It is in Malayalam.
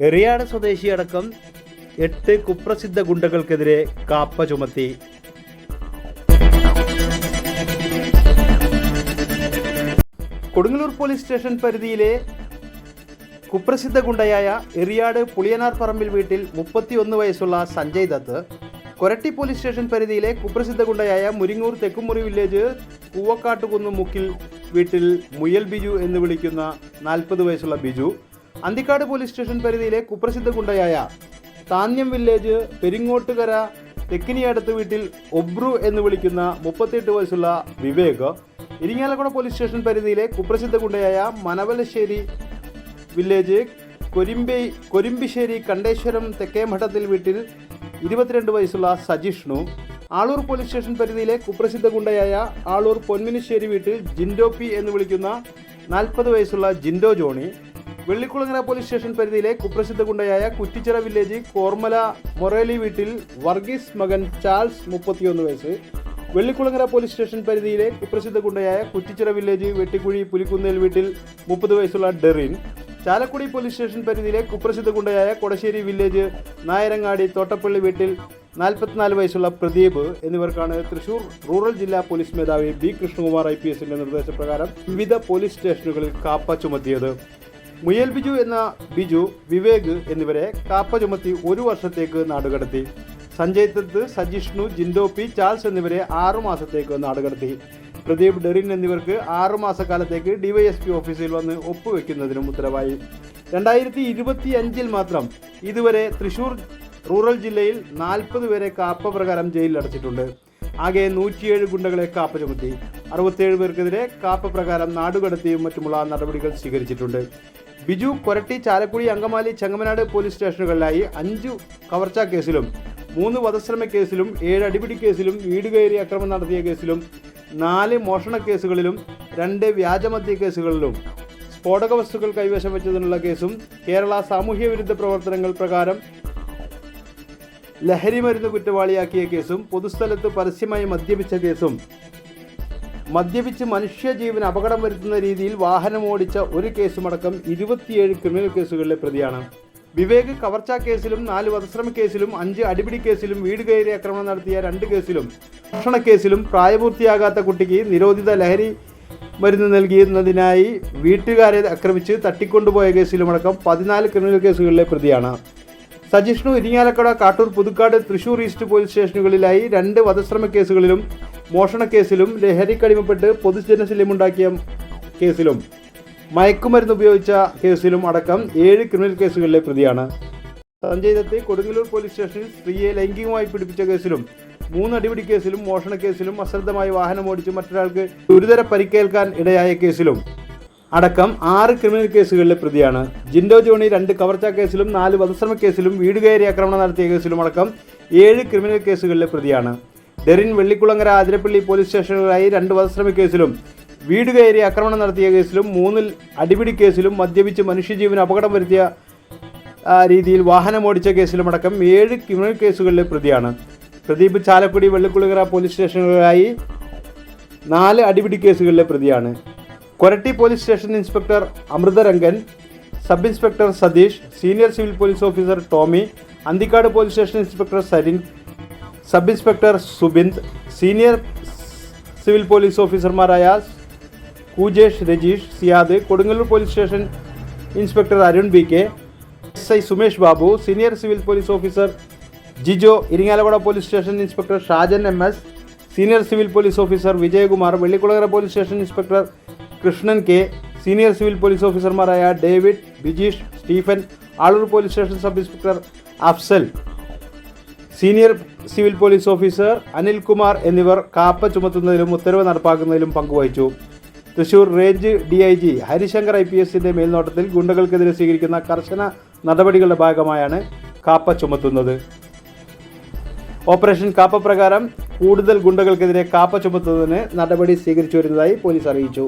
എറിയാട് സ്വദേശിയടക്കം എട്ട് കുപ്രസിദ്ധ ഗുണ്ടകൾക്കെതിരെ കാപ്പ ചുമത്തി. കൊടുങ്ങല്ലൂർ പോലീസ് സ്റ്റേഷൻ പരിധിയിലെ കുപ്രസിദ്ധ ഗുണ്ടയായ എറിയാട് പുളിയനാർ പറമ്പിൽ വീട്ടിൽ മുപ്പത്തിയൊന്ന് വയസ്സുള്ള സഞ്ജയ് ദത്ത് കൊരട്ടി പോലീസ് സ്റ്റേഷൻ പരിധിയിലെ കുപ്രസിദ്ധ ഗുണ്ടയായ മുരിങ്ങൂർ തെക്കുമുറി വില്ലേജ് കൂവക്കാട്ടുകുന്ന് മുക്കിൽ വീട്ടിൽ മുയൽ ബിജു എന്ന് വിളിക്കുന്ന നാൽപ്പത് വയസ്സുള്ള ബിജു അന്തിക്കാട് പോലീസ് സ്റ്റേഷൻ പരിധിയിലെ കുപ്രസിദ്ധ ഗുണ്ടയായ താന്യം വില്ലേജ് പെരിങ്ങോട്ടുകര തെക്കിനിയടുത്ത് വീട്ടിൽ ഒബ്രു എന്ന് വിളിക്കുന്ന മുപ്പത്തിയെട്ട് വയസ്സുള്ള വിവേക് ഇരിങ്ങാലക്കുട പോലീസ് സ്റ്റേഷൻ പരിധിയിലെ കുപ്രസിദ്ധ ഗുണ്ടയായ മനവലശ്ശേരി വില്ലേജ് കൊരിമ്പെ കൊരിമ്പിശ്ശേരി കണ്ടേശ്വരം തെക്കേമഠത്തിൽ വീട്ടിൽ ഇരുപത്തിരണ്ട് വയസ്സുള്ള സജിഷ്ണു. ആളൂർ പോലീസ് സ്റ്റേഷൻ പരിധിയിലെ കുപ്രസിദ്ധ ഗുണ്ടയായ ആളൂർ പൊന്മിനിശ്ശേരി വീട്ടിൽ ജിൻഡോ പി എന്ന് വിളിക്കുന്ന നാൽപ്പത് വയസ്സുള്ള Jindo Johny. Vellikkulangara police station പരിധിയിലെ കുപ്രസിദ്ധ ഗുണ്ടയായ കുറ്റിച്ചിറ വില്ലേജ് കോർമല മൊറേലി വീട്ടിൽ വർഗീസ് മകൻ ചാൾസ് മുപ്പത്തിയൊന്ന് വയസ്സ് വെള്ളിക്കുളങ്ങര പോലീസ് സ്റ്റേഷൻ പരിധിയിലെ കുപ്രസിദ്ധ ഗുണ്ടയായ കുറ്റിച്ചിറ വില്ലേജ് വെട്ടിക്കുഴി പുലിക്കുന്നേൽ വീട്ടിൽ മുപ്പത് വയസ്സുള്ള ഡെറിൻ ചാലക്കുടി പോലീസ് സ്റ്റേഷൻ പരിധിയിലെ കുപ്രസിദ്ധ ഗുണ്ടയായ കൊടശ്ശേരി വില്ലേജ് നായരങ്ങാടി തോട്ടപ്പള്ളി വീട്ടിൽ നാൽപ്പത്തിനാല് വയസ്സുള്ള പ്രദീപ് എന്നിവർക്കാണ് തൃശൂർ റൂറൽ ജില്ലാ പോലീസ് മേധാവി ബി കൃഷ്ണകുമാർ ഐ പി എസിന്റെ നിർദ്ദേശപ്രകാരം വിവിധ പോലീസ് സ്റ്റേഷനുകളിൽ കാപ്പ ചുമത്തിയത്. മുയൽ ബിജു എന്ന ബിജു വിവേക് എന്നിവരെ കാപ്പ ചുമത്തി ഒരു വർഷത്തേക്ക് നാടുകടത്തി സഞ്ജയ് ദത്ത് സജിഷ്ണു ജിൻഡോ പി ചാൾസ് എന്നിവരെ ആറുമാസത്തേക്ക് നാടുകടത്തി പ്രദീപ് ഡെറിൻ എന്നിവർക്ക് ആറുമാസക്കാലത്തേക്ക് ഡിവൈഎസ്പി ഓഫീസിൽ വന്ന് ഒപ്പുവെക്കുന്നതിനും ഉത്തരവായി. രണ്ടായിരത്തി ഇരുപത്തി അഞ്ചിൽ മാത്രം ഇതുവരെ തൃശൂർ റൂറൽ ജില്ലയിൽ നാൽപ്പത് പേരെ കാപ്പ പ്രകാരം ജയിലിൽ അടച്ചിട്ടുണ്ട് ആകെ നൂറ്റിയേഴ് ഗുണ്ടകളെ കാപ്പ ചുമത്തി അറുപത്തിയേഴ് പേർക്കെതിരെ കാപ്പ പ്രകാരം നാടുകടത്തിയും മറ്റുമുള്ള നടപടികൾ സ്വീകരിച്ചിട്ടുണ്ട്. ബിജു കൊരട്ടി ചാലക്കുടി അങ്കമാലി ചെങ്ങമനാട് പോലീസ് സ്റ്റേഷനുകളിലായി അഞ്ചു കവർച്ചാ കേസിലും മൂന്ന് വധശ്രമ കേസിലും ഏഴ് അടിപിടി കേസിലും വീട് കയറി അക്രമം നടത്തിയ കേസിലും നാല് മോഷണ കേസുകളിലും രണ്ട് വ്യാജമദ്യ കേസുകളിലും. സ്ഫോടക വസ്തുക്കൾ കൈവശം വെച്ചതിനുള്ള കേസും കേരള സാമൂഹ്യ വിരുദ്ധ പ്രവർത്തനങ്ങൾ പ്രകാരം ലഹരി മരുന്ന് കുറ്റവാളിയാക്കിയ കേസും പൊതുസ്ഥലത്ത് പരസ്യമായി മദ്യപിച്ച കേസും. മദ്യപിച്ച് മനുഷ്യജീവന് അപകടം വരുത്തുന്ന രീതിയിൽ വാഹനം ഓടിച്ച ഒരു കേസുമടക്കം ഇരുപത്തിയേഴ് ക്രിമിനൽ കേസുകളിലെ പ്രതിയാണ്. വിവേക് കവർച്ചാ കേസിലും നാല് വധശ്രമ കേസിലും അഞ്ച് അടിപിടി കേസിലും വീട് കയറി ആക്രമണം നടത്തിയ രണ്ട് കേസിലും ഭക്ഷണ കേസിലും പ്രായപൂർത്തിയാകാത്ത കുട്ടിക്ക് നിരോധിത ലഹരി മരുന്ന് നൽകിയിരുന്നതിനായി വീട്ടുകാരെ ആക്രമിച്ച് തട്ടിക്കൊണ്ടുപോയ കേസിലുമടക്കം പതിനാല് ക്രിമിനൽ കേസുകളിലെ പ്രതിയാണ്. സജിഷ്ണു ഇരിങ്ങാലക്കുട കാട്ടൂർ പുതുക്കാട് തൃശൂർ ഈസ്റ്റ് പോലീസ് സ്റ്റേഷനുകളിലായി രണ്ട് വധശ്രമ കേസുകളിലും മോഷണക്കേസിലും ലഹരിക്കടിമപ്പെട്ട് പൊതുജനശല്യമുണ്ടാക്കിയ കേസിലും മയക്കുമരുന്ന് ഉപയോഗിച്ച കേസിലും അടക്കം ഏഴ് ക്രിമിനൽ കേസുകളിലെ പ്രതിയാണ്. സഞ്ജയ് ദത്ത് കൊടുങ്ങല്ലൂർ പോലീസ് സ്റ്റേഷനിൽ സ്ത്രീയെ ലൈംഗികമായി പിടിപ്പിച്ച കേസിലും മൂന്ന് അടിപിടി കേസിലും മോഷണ കേസിലും അശ്രദ്ധമായി വാഹനം ഓടിച്ച് മറ്റൊരാൾക്ക് ഗുരുതര പരിക്കേൽക്കാൻ ഇടയായ കേസിലും അടക്കം ആറ് ക്രിമിനൽ കേസുകളിലെ പ്രതിയാണ്. ജിൻഡോ ജോണി രണ്ട് കവർച്ചാ കേസിലും നാല് വധശ്രമ കേസിലും വീട് കയറി ആക്രമണം നടത്തിയ കേസിലും അടക്കം ഏഴ് ക്രിമിനൽ കേസുകളിലെ പ്രതിയാണ്. ഡെറിൻ വെള്ളിക്കുളങ്ങര ആതിരപ്പള്ളി പോലീസ് സ്റ്റേഷനുകളായി രണ്ട് വധശ്രമ കേസിലും വീട് കയറി ആക്രമണം നടത്തിയ കേസിലും മൂന്നിൽ അടിപിടി കേസിലും മദ്യപിച്ച് മനുഷ്യജീവന് അപകടം വരുത്തിയ രീതിയിൽ വാഹനം ഓടിച്ച കേസിലുമടക്കം ഏഴ് ക്രിമിനൽ കേസുകളിലെ പ്രതിയാണ്. പ്രദീപ് ചാലക്കുടി വെള്ളിക്കുളങ്ങര പോലീസ് സ്റ്റേഷനുകളായി നാല് അടിപിടി കേസുകളിലെ പ്രതിയാണ്. Koratty police station inspector Amritharangan sub inspector Satheesh senior civil police officer Tomy Anthikad police station inspector Sarin sub inspector Subind senior civil police ഓഫീസർമാരായ Koojesh Rajeesh Siyad Kodungallur police station inspector Arun B K S I Sumesh Babu senior civil police officer Jijo Irinjalakuda police station inspector Shajan M S senior civil police officer Vijayakumar Vellikulangara police station inspector Krishnan K senior civil police ഓഫീസർമാരായ David Bijeesh Stephen Aloor police station sub inspector Afsal senior civil police officer Anilkumar എന്നിവർ കാപ്പ ചുമത്തുന്നതിലും ഉത്തരവ് നടപ്പാക്കുന്നതിലും പങ്കുവഹിച്ചു. Thrissur range D I G Harishankar I P എസിന്റെ മേൽനോട്ടത്തിൽ ഗുണ്ടകൾക്കെതിരെ സ്വീകരിക്കുന്ന കർശന നടപടികളുടെ ഭാഗമായാണ് കാപ്പ ചുമത്തുന്നത്. ഓപ്പറേഷൻ കാപ്പ പ്രകാരം കൂടുതൽ ഗുണ്ടകൾക്കെതിരെ കാപ്പ ചുമത്തുന്നതിന് നടപടി സ്വീകരിച്ചു വരുന്നതായി പോലീസ് അറിയിച്ചു.